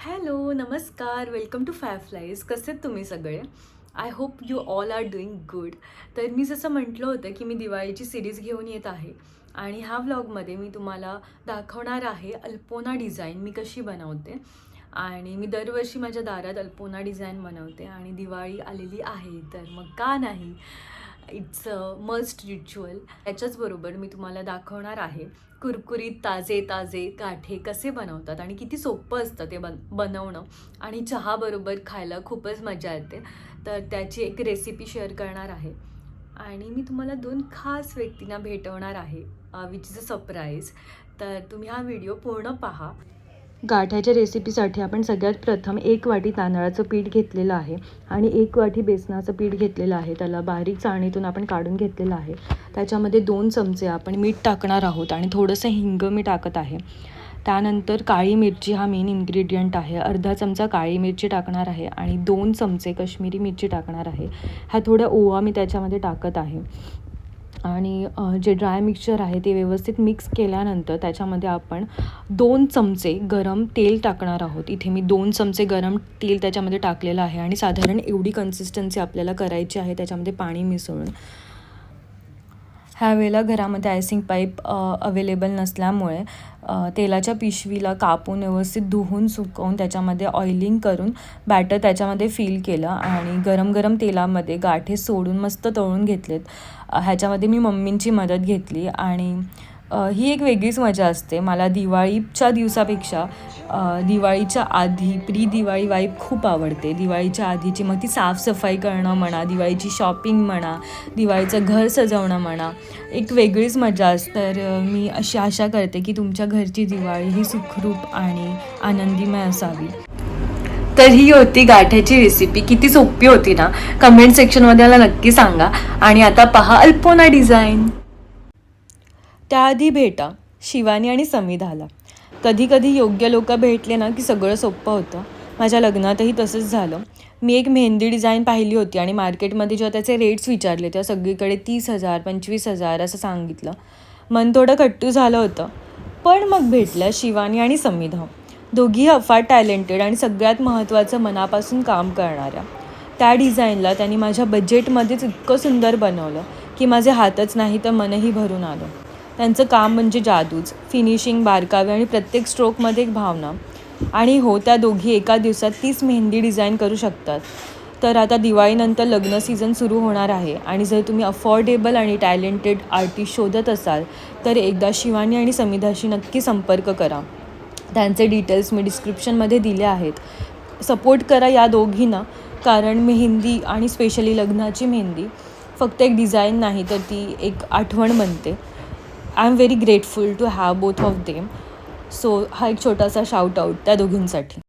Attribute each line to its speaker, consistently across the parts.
Speaker 1: Hello नमस्कार. Welcome to flies कसे आहेत तुम्ही सगळे? I hope you all are doing good तर मी जसं म्हटलं होतं की मी दिवाळीची सिरीज घेऊन येत आहे आणि ह्या व्लॉगमध्ये मी तुम्हाला दाखवणार आहे अल्पोना डिझाईन मी कशी बनवते. आणि मी दरवर्षी माझ्या दारात अल्पोना डिझाईन बनवते आणि दिवाळी आलेली आहे. तर मग का नाही? इट्स अ मस्ट रिच्युअल त्याच्याचबरोबर मी तुम्हाला दाखवणार आहे कुरकुरीत ताजे ताजे गाठे कसे बनवतात आणि किती सोपं असतं ते बन बनवणं आणि चहाबरोबर खायला खूपच मजा येते. तर त्याची एक रेसिपी शेअर करणार आहे. आणि मी तुम्हाला दोन खास व्यक्तींना भेटवणार आहे विच इज अ सरप्राईज तर तुम्ही हा व्हिडिओ पूर्ण पहा. गाठ्याच्या रेसिपीसाठी आपण सगळ्यात प्रथम एक वाटी तांदळाचं पीठ घेतलेलं आहे आणि एक वाटी बेसनाचं पीठ घेतलेलं आहे. त्याला बारीक चाळणीतून आपण काढून घेतलेलं आहे. त्याच्यामध्ये दोन चमचे आपण मीठ टाकणार आहोत आणि थोडंसं हिंग मी टाकत आहे. त्यानंतर काळी मिरची हा मेन इन्ग्रेडियंट आहे. अर्धा चमचा काळी मिरची टाकणार आहे आणि दोन चमचे कश्मीरी मिरची टाकणार आहे. ह्या थोड्या ओवा मी त्याच्यामध्ये टाकत आहे. आणि जे ड्राय मिक्सचर आहे ते व्यवस्थित मिक्स केल्यानंतर त्याच्यामध्ये आपण दोन चमचे गरम तेल टाकणार आहोत. इथे मी दोन चमचे गरम तेल त्याच्यामध्ये टाकलेलं आहे आणि साधारण एवढी कन्सिस्टन्सी आपल्याला करायची आहे त्याच्यामध्ये पाणी मिसळून. ह्या वेळेला घरामध्ये आयसिंग पाईप अवेलेबल नसल्यामुळे तेलाच्या पिशवीला कापून व्यवस्थित धुवून सुकवून त्याच्यामध्ये ऑइलिंग करून बॅटर त्याच्यामध्ये फिल केलं आणि गरम गरम तेलामध्ये गाठे सोडून मस्त तळून घेतलेत. ह्याच्यामध्ये मी मम्मींची मदत घेतली आणि ही एक वेगळीच मजा असते. मला दिवाळीच्या दिवसापेक्षा दिवाळीच्या आधी प्री दिवाळी वाईब खूप आवडते. दिवाळीच्या आधीची मग ती साफसफाई करणं म्हणा दिवाळीची शॉपिंग म्हणा दिवाळीचं घर सजवणं म्हणा एक वेगळीच मजा असते तर मी अशी आशा करते की तुमच्या घरची दिवाळी ही सुखरूप आणि आनंदीमय असावी. तर ही होती गाठ्याची रेसिपी किती सोपी होती ना? कमेंट सेक्शनमध्ये मला नक्की सांगा. आणि आता पहा अल्पोना डिझाईन त्याआधी भेटा शिवानी आणि समिधाला कधी कधी योग्य लोक भेटले ना की सगळं सोपं होतं. माझ्या लग्नातही तसंच झालं. मी एक मेहंदी डिझाईन पाहिली होती आणि मार्केटमध्ये जेव्हा त्याचे रेट्स विचारले तेव्हा सगळीकडे तीस हजार पंचवीस हजार असं सांगितलं. मन थोडं कट्टू झालं होतं. पण मग भेटल्या शिवानी आणि समिधा दोघीही अफाट टॅलेंटेड आणि सगळ्यात महत्त्वाचं मनापासून काम करणाऱ्या. त्या डिझाईनला त्यांनी माझ्या बजेटमध्येच इतकं सुंदर बनवलं की माझे हातच नाही तर मनही भरून आलं. त्यांचं काम म्हणजे जादूच फिनिशिंग बारकावे आणि प्रत्येक स्ट्रोकमध्ये एक भावना. आणि हो त्या दोघी एका दिवसात तीस मेहंदी डिझाईन करू शकतात. तर आता दिवाळीनंतर लग्न सीझन सुरू होणार आहे आणि जर तुम्ही अफोर्डेबल आणि टॅलेंटेड आर्टिस्ट शोधत असाल तर एकदा शिवानी आणि समिधाशी नक्की संपर्क करा. त्यांचे डिटेल्स मी डिस्क्रिप्शनमध्ये दिले आहेत. सपोर्ट करा या दोघींना कारण मेहंदी आणि स्पेशली लग्नाची मेहंदी फक्त एक डिझाईन नाही तर ती एक आठवण बनते. I am very grateful to have both of them so हा एक छोटासा शाउट आऊट त्या दोघींसाठी.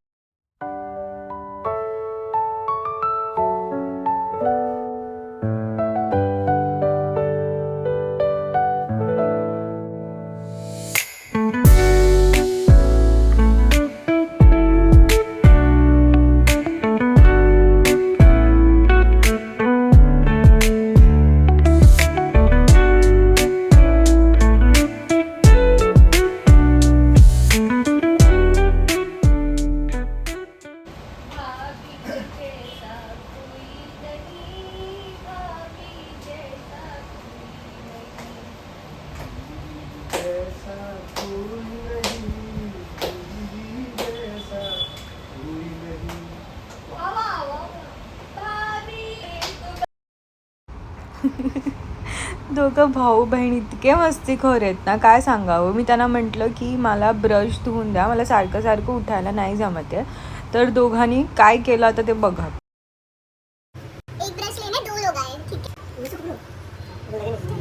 Speaker 1: दोघं भाऊ बहीण इतके मस्तीखोर आहेत ना काय सांगावं? मी त्यांना म्हटलं की मला ब्रश धुवून द्या मला सारखं सारखं उठायला नाही जमत आहे. तर दोघांनी काय केलं आता ते बघा.
Speaker 2: एक ब्रश लेने दो लोग आए ठीक है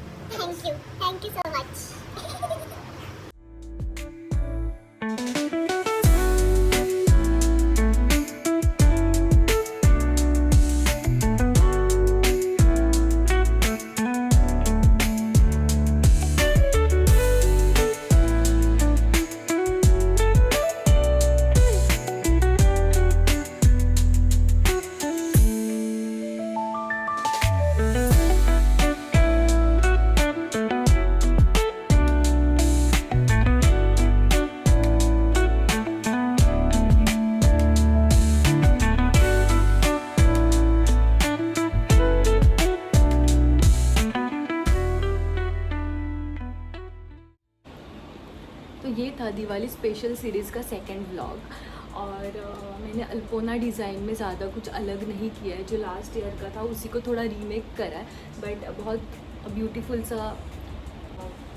Speaker 1: दिवाली स्पेशल सीरीज़ का सेकंड ब्लॉग और अ, मैंने अल्पोना डिज़ाइन में ज़्यादा कुछ अलग नहीं किया है। जो लास्ट ईयर का था उसी को थोड़ा रीमेक करा है। बट बहुत ब्यूटीफुल सा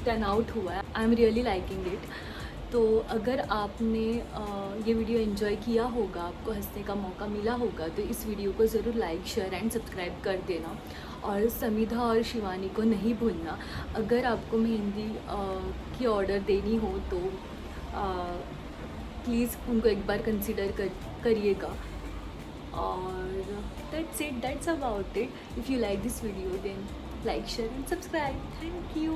Speaker 1: टर्न आउट हुआ है। I am really liking it तो अगर आपने ये वीडियो इन्जॉय किया होगा आपको हंसने का मौका मिला होगा तो इस वीडियो को ज़रूर लाइक शेयर एंड सब्सक्राइब कर देना। और समिधा और शिवानी को नहीं भूलना। अगर आपको मेहंदी की ऑर्डर देनी हो तो प्लीज़ उनको एक बार कंसिडर कर, करिएगा। और that's it that's about it if you like this video then like share and subscribe thank you